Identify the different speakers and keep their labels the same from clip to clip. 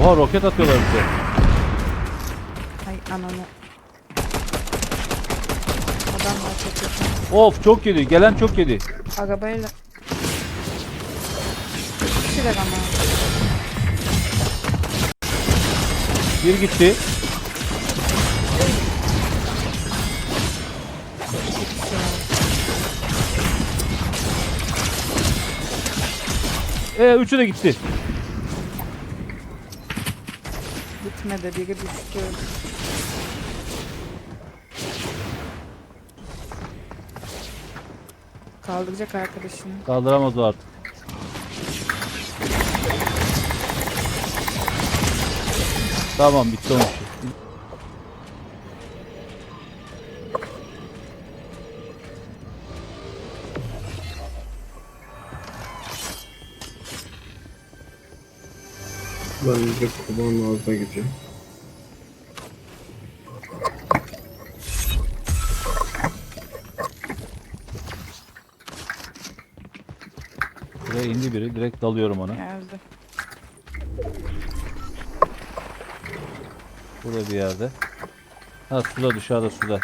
Speaker 1: Oha roket atıyorlar bize.
Speaker 2: Ay ananı. Adam var çok yakın.
Speaker 1: Of çok yedi. Gelen çok yedi.
Speaker 2: Arabayla. Kişiler ama.
Speaker 1: Bir gitti. E üçü de gitti.
Speaker 2: Gitmedi biri düştü. Kaldıracak arkadaşını.
Speaker 1: Kaldıramaz o artık. Tamam bitti onun
Speaker 3: Ben direkt kurbanın ağzına gideceğim.
Speaker 1: Buraya indi biri. Direkt dalıyorum ona.
Speaker 2: Geldi.
Speaker 1: Burada bir yerde. Ha suda dışarıda suda.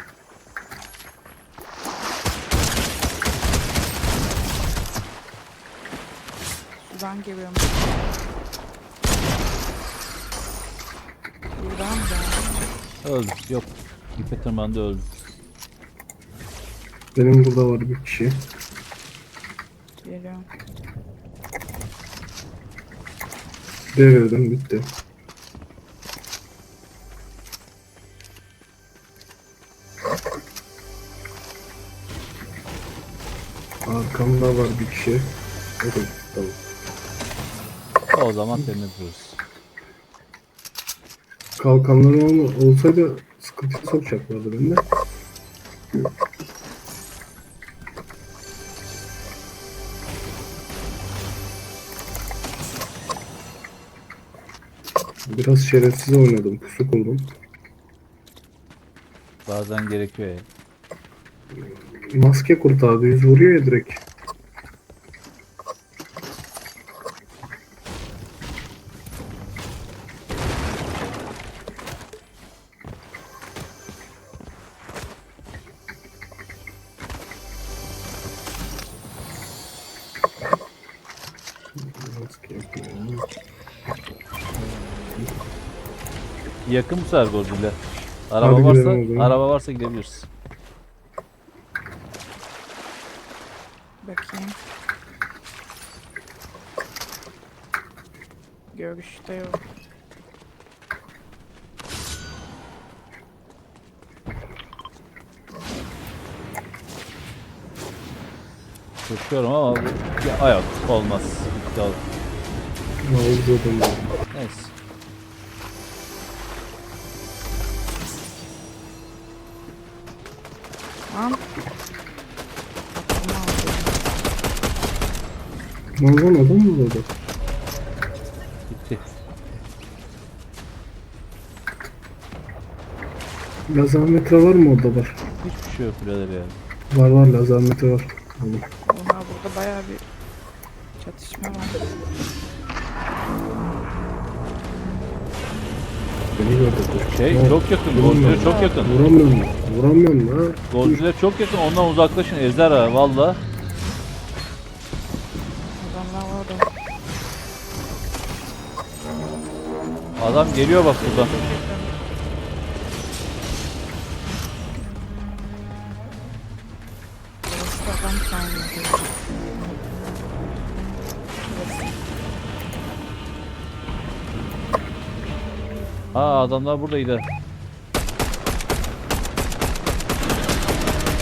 Speaker 2: Sudan geliyorum. Buradan da.
Speaker 1: Öldü. Yok. İpe tırmandı öldü.
Speaker 3: Benim burada var bir kişi.
Speaker 2: Geliyorum.
Speaker 3: Devirdim bitti. Arkamda var bir kişi. Da tamam.
Speaker 1: O zaman temizliyoruz.
Speaker 3: Kalkanları olma, olsaydı sıkıntıya sokacaklardı beni de. Biraz şerefsiz oynadım, pusu kurdum.
Speaker 1: Bazen gerekiyor ya.
Speaker 3: Maske kurt abi, yüz vuruyor ya direkt.
Speaker 1: Yakın mı sefer Godzilla? Araba
Speaker 3: Hadi
Speaker 1: varsa,
Speaker 3: gidelim o zaman.
Speaker 1: araba varsa gidebiliriz.
Speaker 2: Bakayım. Görüşte yok.
Speaker 1: Koşuyorum ama bu ya, yok olmaz. Bitti oldu.
Speaker 3: Mağazadan Mağazan adam mı burada?
Speaker 1: Bitti.
Speaker 3: Lazametre var mı orada var?
Speaker 1: Hiçbir şey yok birader yani.
Speaker 3: Var var lazametre var. Tamam.
Speaker 2: Oha burada bayağı bir çatışma var.
Speaker 3: Beni gördü.
Speaker 1: Şey
Speaker 3: Evet.
Speaker 1: çok yakın.
Speaker 3: Vuramıyorum.
Speaker 1: Çok yakın.
Speaker 3: Vuramıyorum. Vuramıyorum ha.
Speaker 1: Godzilla çok yakın. Ondan uzaklaşın. Ezer ha valla. Adam geliyor bak buradan. Aa adamlar buradaydı.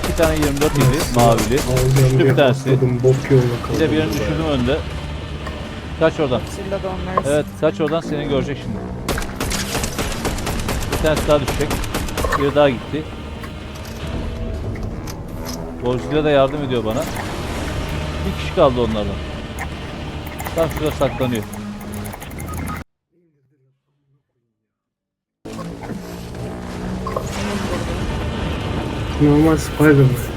Speaker 1: İki tane 24 yedi mavili. Düştü bir tanesi.
Speaker 3: atladım. Bok yoluna kaldım.
Speaker 1: Bir de birini düşürdüm önde. Kaç oradan.
Speaker 2: Silla da
Speaker 1: Evet kaç oradan seni görecek şimdi. Bir tanesi daha düşecek. Biri daha gitti. Godzilla da yardım ediyor bana. Bir kişi kaldı onlardan. Tam şurada saklanıyor.
Speaker 3: Normal Spider-Man.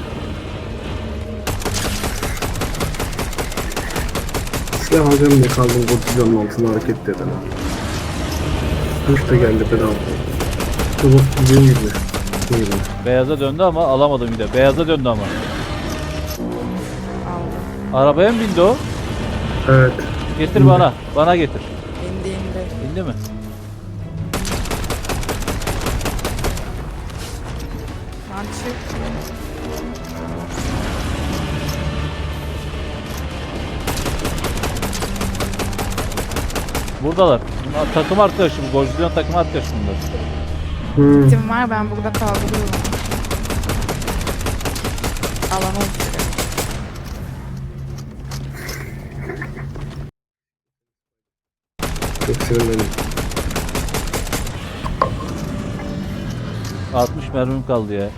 Speaker 3: Silah alacağım diye kaldım Godzilla'nın altına hareket eden. Kılıç da geldi bedava. Kılıç dediğim gibi. Buyurun.
Speaker 1: Beyaza döndü ama alamadım bir de. Beyaza döndü ama.
Speaker 2: Aldım.
Speaker 1: Arabaya mı bindi o?
Speaker 3: Evet.
Speaker 1: Getir bana. Bana getir.
Speaker 2: İndiğinde.
Speaker 1: Bindi mi?
Speaker 2: Lan çık.
Speaker 1: Buradalar. Bunlar takım arkadaşım. Godzilla'nın takım arkadaşı bunlar.
Speaker 2: Kitim var ben burada kaldırıyorum. Alan oluşturuyor.
Speaker 3: Çok sinirlendim.
Speaker 1: 60 mermim kaldı ya.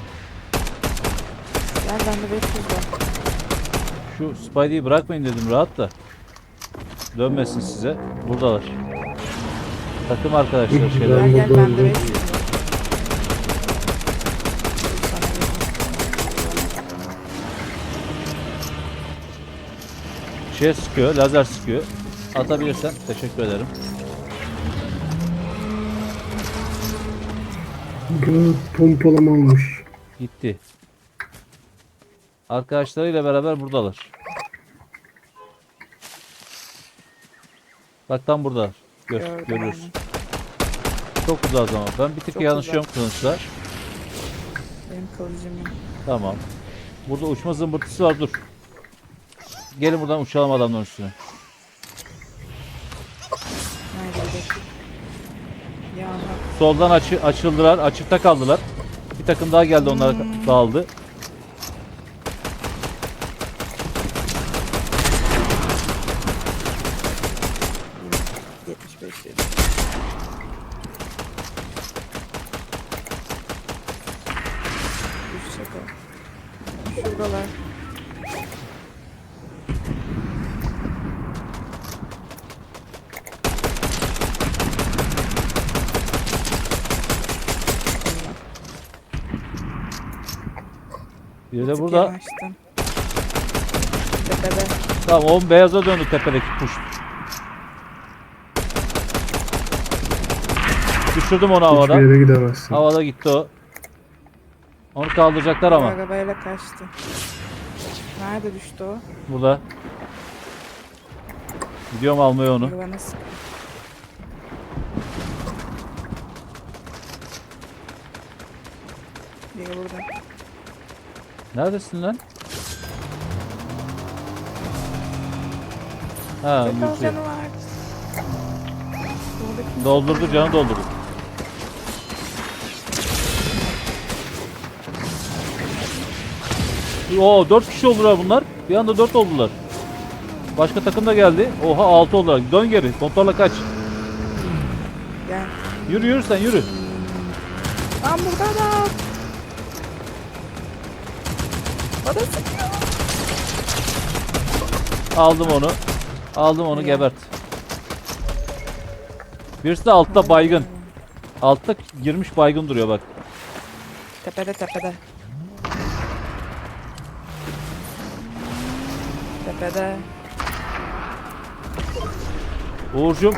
Speaker 2: Gel bende 500 var.
Speaker 1: Şu Spidey'i bırakmayın dedim rahat da. Dönmesin size. Buradalar. Takım arkadaşlar şeyler.
Speaker 2: Gel gel
Speaker 3: buradayım,
Speaker 2: bende
Speaker 3: buradayım.
Speaker 2: 500 var. Dur sana vereyim.
Speaker 1: Şey sıkıyor, lazer sıkıyor. Atabilirsen teşekkür ederim.
Speaker 3: Pompalama almış.
Speaker 1: Gitti. Arkadaşlarıyla beraber buradalar. Bak tam burada. Gör,
Speaker 2: Gördüm.
Speaker 1: Çok uzak ama. Ben bir tık
Speaker 2: Çok
Speaker 1: yanlışıyorum kılıçla.
Speaker 2: Benim kılıcım yok.
Speaker 1: Tamam. Burada uçma zımbırtısı var dur. Gelin buradan uçalım adamların üstüne.
Speaker 2: Ya.
Speaker 1: Soldan açı, açıldılar. Açıkta kaldılar. Bir takım daha geldi onlar
Speaker 2: Hmm.
Speaker 1: dağıldı.
Speaker 2: Yetmiş beş yedi. Düşecek o. Şuradalar.
Speaker 1: Biri
Speaker 2: Bir
Speaker 1: de burada.
Speaker 2: Tepede.
Speaker 1: Tamam o beyaza döndü tepedeki kuş. Düşürdüm onu havada.
Speaker 3: Hiçbir yere gidemezsin.
Speaker 1: Havada gitti o. Onu kaldıracaklar ama.
Speaker 2: Arabayla kaçtı. Nerede düştü o?
Speaker 1: Burada. Gidiyorum almaya onu.
Speaker 2: Sık- Biri burada.
Speaker 1: Neredesin lan? Ha, Lucy.
Speaker 2: canı var.
Speaker 1: Doldurdu canı doldurdu. Oo 4 kişi oldular bunlar. Bir anda 4 oldular. Başka takım da geldi. Oha 6 oldular. Dön geri. Kontrolla kaç.
Speaker 2: Gel.
Speaker 1: Yürü yürü sen yürü.
Speaker 2: Lan burada da. Sıkıyor.
Speaker 1: Aldım onu. Aldım onu gebert. Birisi de altta baygın. Altta girmiş baygın duruyor bak.
Speaker 2: Tepede tepede. Tepede.
Speaker 1: Uğurcum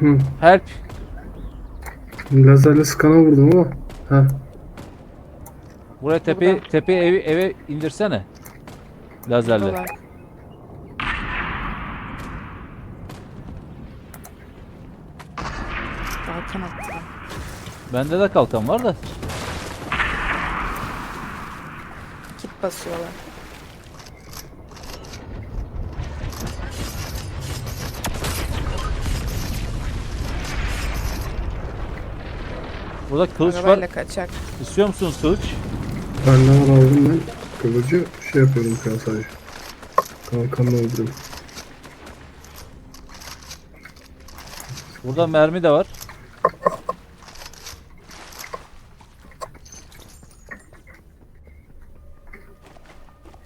Speaker 3: Hı.
Speaker 1: help.
Speaker 3: Lazerle skana vurdum ama. Ha.
Speaker 1: Buraya tepe tepe evi eve indirsene. Lazerle.
Speaker 2: Kalkan attılar.
Speaker 1: Bende de kalkan var da.
Speaker 2: Kit basıyorlar.
Speaker 1: Burada kılıç
Speaker 2: Arabayla
Speaker 1: var.
Speaker 2: kaçak.
Speaker 1: İstiyor musunuz kılıç?
Speaker 3: Ben de var aldım ben. Kılıcı şey yapıyorum şu an sadece. Kalkanla öldürüyorum.
Speaker 1: Burada mermi de var.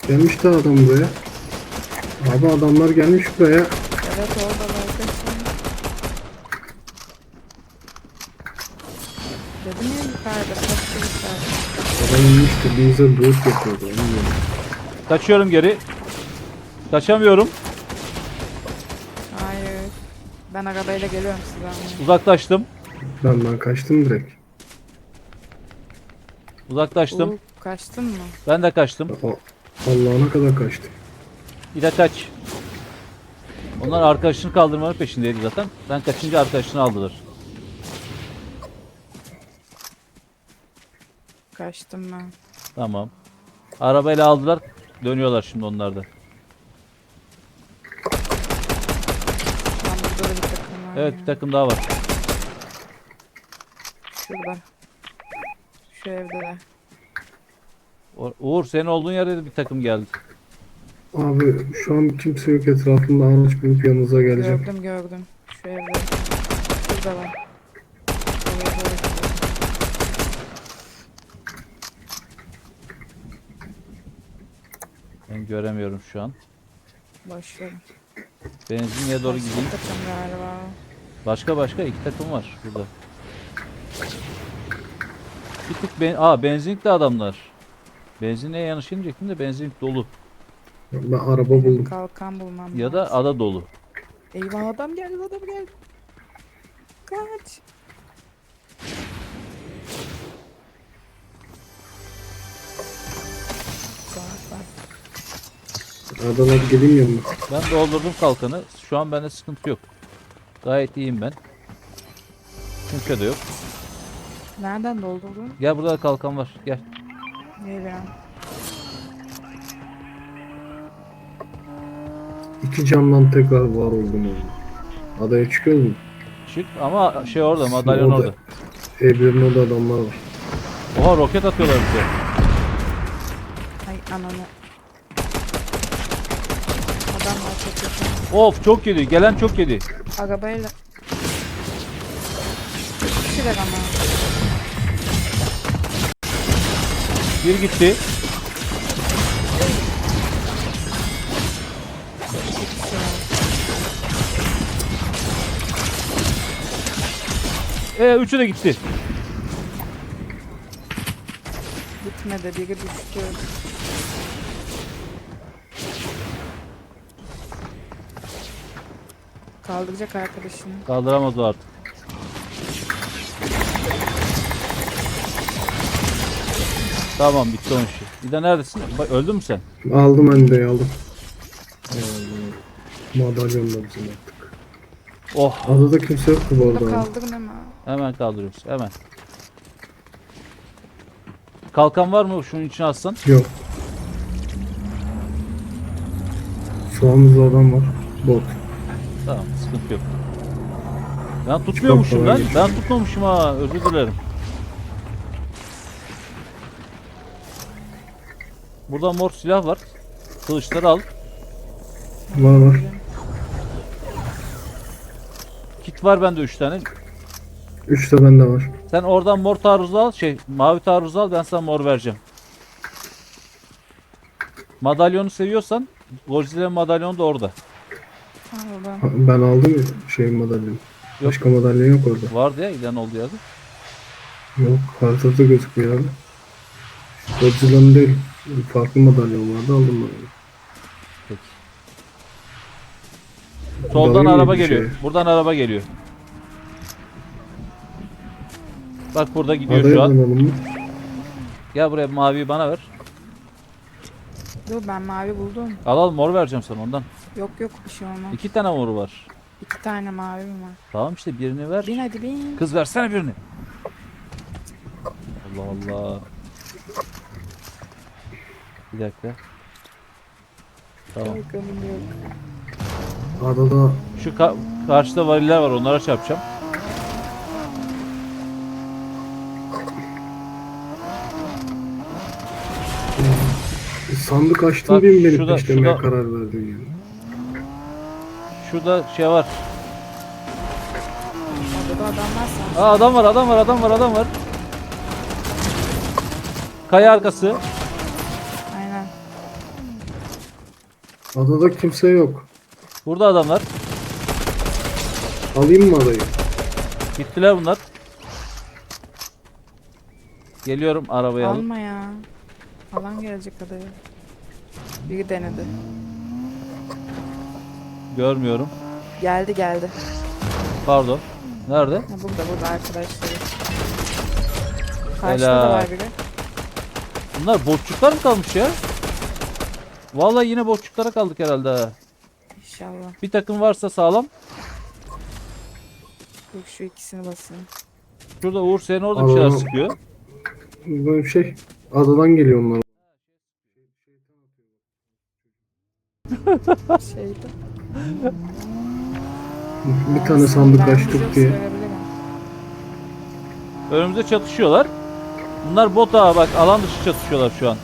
Speaker 3: Gelmiş de adam buraya. Abi adamlar gelmiş buraya.
Speaker 2: Evet oradalar kaçın. Dedim ya yukarıda kaçtı
Speaker 3: yapıyordu.
Speaker 1: Kaçıyorum geri. Kaçamıyorum.
Speaker 2: Hayır. Ben arabayla geliyorum size.
Speaker 1: Uzaklaştım.
Speaker 3: Ben ben kaçtım direkt.
Speaker 1: Uzaklaştım.
Speaker 2: Uğur, kaçtın mı?
Speaker 1: Ben de kaçtım.
Speaker 3: O- Allah'ına kadar kaçtım.
Speaker 1: İle kaç. Onlar arkadaşını kaldırmanın peşindeydi zaten. Ben kaçınca arkadaşını aldılar.
Speaker 2: Kaçtım ben.
Speaker 1: Tamam. Arabayla aldılar. Dönüyorlar şimdi onlar da.
Speaker 2: Lan burada da bir takım var
Speaker 1: Evet
Speaker 2: ya.
Speaker 1: bir takım daha var.
Speaker 2: Şurada. Şu evde de.
Speaker 1: Uğur senin olduğun yerde de bir takım geldi.
Speaker 3: Abi şu an kimse yok etrafımda araç binip yanınıza geleceğim.
Speaker 2: Gördüm gördüm. Şu evde. Şurada var. Oraya doğru gidiyorum.
Speaker 1: Göremiyorum şu an.
Speaker 2: Boş verin.
Speaker 1: Benzinliğe doğru
Speaker 2: Başka
Speaker 1: gideyim.
Speaker 2: takım galiba.
Speaker 1: Başka başka iki takım var burada. Bir tık ben Aa benzinlikli adamlar. Benzinliğe yanlış inecektim de benzinlik dolu.
Speaker 3: Ben araba buldum.
Speaker 2: Kalkan bulmam
Speaker 1: Ya da
Speaker 2: lazım.
Speaker 1: ada dolu.
Speaker 2: Eyvah adam geldi adam geldi. Kaç.
Speaker 3: Abi geleyim yanına.
Speaker 1: Ben doldurdum kalkanı. Şu an bende sıkıntı yok. Gayet iyiyim ben. Kimse de yok.
Speaker 2: Nereden doldurdun?
Speaker 1: Gel burada kalkan var. Gel.
Speaker 2: Geliyorum.
Speaker 3: İki camdan tekrar var oldum yani. Adaya çıkıyoruz mu?
Speaker 1: Çık ama şey orada madalyon
Speaker 3: Orada.
Speaker 1: orada.
Speaker 3: Evlerin orada adamlar var.
Speaker 1: Oha roket atıyorlar bize.
Speaker 2: Ay ananı. Adam var çok yakın.
Speaker 1: Of çok yedi. Gelen çok yedi.
Speaker 2: Arabayla. Kişiler ama.
Speaker 1: Bir gitti. E üçü de gitti.
Speaker 2: Gitmedi biri düştü. Kaldıracak arkadaşını.
Speaker 1: Kaldıramaz o artık. Tamam bitti onun işi. Bir de neredesin? Bak, öldün mü sen?
Speaker 3: Aldım Ende'yi aldım. Ee, Madalyon da bizim artık.
Speaker 1: Oh
Speaker 3: Adada kimse yoktu bu
Speaker 2: Burada
Speaker 3: arada. abi.
Speaker 2: kaldırın ama.
Speaker 1: hemen kaldırıyoruz hemen. Kalkan var mı şunun içine atsan?
Speaker 3: Yok. Sağımızda adam var. Bot.
Speaker 1: Tamam sıkıntı yok. Ben tutmuyormuşum
Speaker 3: geçti.
Speaker 1: Ben tutmamışım ha özür dilerim. Burada mor silah var. Kılıçları al.
Speaker 3: Var var.
Speaker 1: Kit var bende 3 tane.
Speaker 3: Üç de bende var.
Speaker 1: Sen oradan mor taarruzu al, şey mavi taarruzu al ben sana mor vereceğim. Madalyonu seviyorsan Godzilla madalyonu da orada.
Speaker 2: Aldım.
Speaker 3: Ben aldım ya şeyin madalyonu.
Speaker 1: Yok.
Speaker 3: Başka madalyon yok orada.
Speaker 1: Vardı ya ilan olduğu yerde.
Speaker 3: Yok haritada gözükmüyor abi. Godzilla'nın değil. Farklı madalyon vardı aldım ben. onu.
Speaker 1: Peki. Soldan
Speaker 3: Dalayım
Speaker 1: araba geliyor.
Speaker 3: şeye?
Speaker 1: Buradan araba geliyor. Bak burada gidiyor
Speaker 3: Adaya
Speaker 1: şu an.
Speaker 3: mi?
Speaker 1: Gel buraya maviyi bana ver.
Speaker 2: Dur ben mavi buldum.
Speaker 1: Al al mor vereceğim sana ondan.
Speaker 2: Yok yok bir şey olmaz.
Speaker 1: İki tane moru var.
Speaker 2: İki tane mavi mi var?
Speaker 1: Tamam işte birini ver.
Speaker 2: Bin hadi bin.
Speaker 1: Kız versene birini. Allah Allah. Bir dakika. Tamam.
Speaker 2: Kalkanım yok.
Speaker 3: Adada
Speaker 1: Şu ka- karşıda variller var onlara çarpacağım.
Speaker 3: Sandık açtım
Speaker 1: Bak,
Speaker 3: diye mi beni
Speaker 1: şurada-
Speaker 3: peşlemeye
Speaker 1: şurada-
Speaker 3: karar verdin ya?
Speaker 1: Şurada şey var.
Speaker 2: Orada da adam var
Speaker 1: Aa adam var adam var adam var adam var. Kaya arkası.
Speaker 2: Aynen.
Speaker 3: Adada kimse yok.
Speaker 1: Burada adamlar.
Speaker 3: Alayım mı adayı?
Speaker 1: Gittiler bunlar. Geliyorum arabaya alıp.
Speaker 2: Alma ya. Alan gelecek adaya. Biri denedi.
Speaker 1: Görmüyorum.
Speaker 2: Geldi geldi.
Speaker 1: Pardon. Nerede?
Speaker 2: Ha, burada burada arkadaşları. Karşıda
Speaker 1: Helal.
Speaker 2: da var biri.
Speaker 1: Bunlar botçuklar mı kalmış ya? Vallahi yine botçuklara kaldık herhalde. ha.
Speaker 2: İnşallah.
Speaker 1: Bir takım varsa sağlam.
Speaker 2: Yok şu ikisini basın.
Speaker 1: Şurada Uğur senin orada bir şeyler
Speaker 3: Aa.
Speaker 1: sıkıyor.
Speaker 3: Böyle şey adadan geliyor onlar.
Speaker 2: Şeydi.
Speaker 3: Bir tane sandık açtık diye.
Speaker 1: Önümüzde çatışıyorlar. Bunlar bot ha bak alan dışı çatışıyorlar şu an.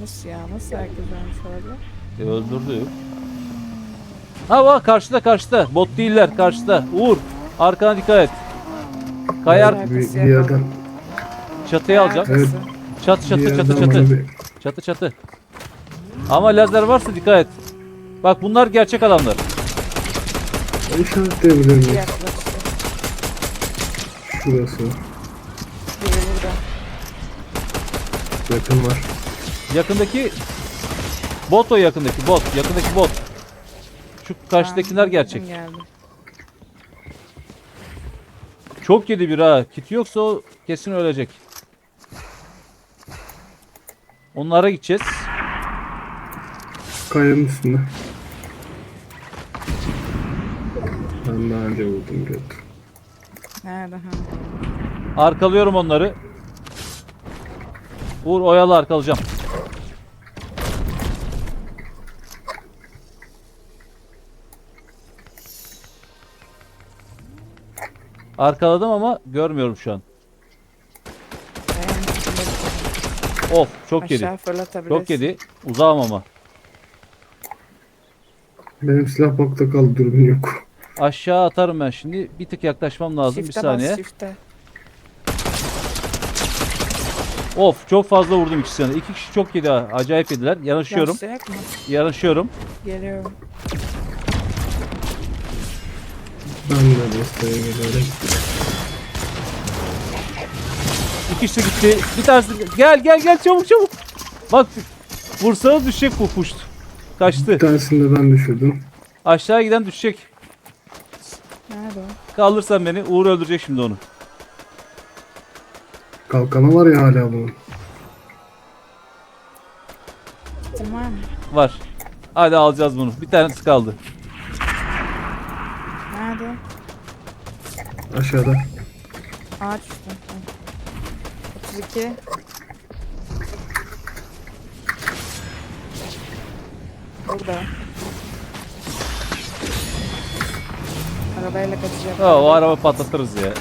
Speaker 2: Nasıl ya? Nasıl herkes ölmüş olabilir?
Speaker 1: E, öldürdü. Ha bak karşıda karşıda. Bot değiller karşıda. Uğur arkana dikkat et. Kayar.
Speaker 3: Bir, bir yerden
Speaker 1: çatıya alacağım.
Speaker 3: Evet.
Speaker 1: Çatı
Speaker 3: bir
Speaker 1: çatı
Speaker 3: yerden
Speaker 1: çatı
Speaker 3: bana
Speaker 1: çatı.
Speaker 3: bir-
Speaker 1: Çatı çatı. Ama lazer varsa dikkat et. Bak bunlar gerçek adamlar.
Speaker 3: işaretleyebilir
Speaker 2: Bir
Speaker 3: miyiz?
Speaker 2: yaklaştı.
Speaker 3: Şurası.
Speaker 2: Biri burada.
Speaker 3: Yakın var.
Speaker 1: Yakındaki bot o yakındaki bot. Yakındaki bot. Şu karşıdakiler
Speaker 2: Ben
Speaker 1: gerçek.
Speaker 2: Geldim.
Speaker 1: Çok yedi bir ha. Kit yoksa o kesin ölecek. Onlara gideceğiz.
Speaker 3: Kayanın üstünde. Ben daha önce vurdum göt.
Speaker 2: Nerede ha?
Speaker 1: Arkalıyorum onları. Uğur oyalı arkalayacağım. Arkaladım ama görmüyorum şu an.
Speaker 2: Kayanın üstünde.
Speaker 1: Of çok yedi.
Speaker 2: Aşağı fırlatabilirsin.
Speaker 1: Çok yedi. Uzağım ama.
Speaker 3: Benim silah bakta kaldı dürbün yok.
Speaker 1: Aşağı atarım ben şimdi. Bir tık yaklaşmam lazım.
Speaker 2: Shift'e
Speaker 1: bir saniye.
Speaker 2: bas shift'e.
Speaker 1: Of çok fazla vurdum ikisine. İki kişi çok yedi ha. Acayip yediler. Yanaşıyorum.
Speaker 2: Yansıyak mı?
Speaker 1: Yanaşıyorum.
Speaker 2: Geliyorum.
Speaker 3: Ben de desteğe geliyorum.
Speaker 1: İki kişi gitti. Bir tanesi gel gel gel çabuk çabuk. Bak vursanız düşecek bu puşt. Kaçtı.
Speaker 3: Bir tanesini de ben düşürdüm.
Speaker 1: Aşağı giden düşecek.
Speaker 2: Nerede?
Speaker 1: Kaldırsan beni Uğur öldürecek şimdi onu.
Speaker 3: Kalkanı var ya hala bunun.
Speaker 2: Kim var.
Speaker 1: Hadi alacağız bunu. Bir tanesi kaldı.
Speaker 2: Nerede?
Speaker 3: Aşağıda.
Speaker 2: Ağaç. 32. Burada. Arabayla kaçacak.
Speaker 1: Ha, o araba patlatırız ya.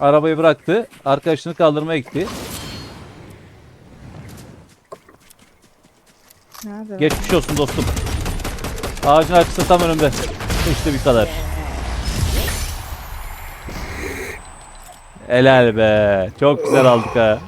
Speaker 1: Arabayı bıraktı. Arkadaşını kaldırmaya gitti.
Speaker 2: Nerede?
Speaker 1: Geçmiş olsun dostum. Ağacın arkası tam önümde. İşte bir kadar. Helal be. Çok güzel aldık ha.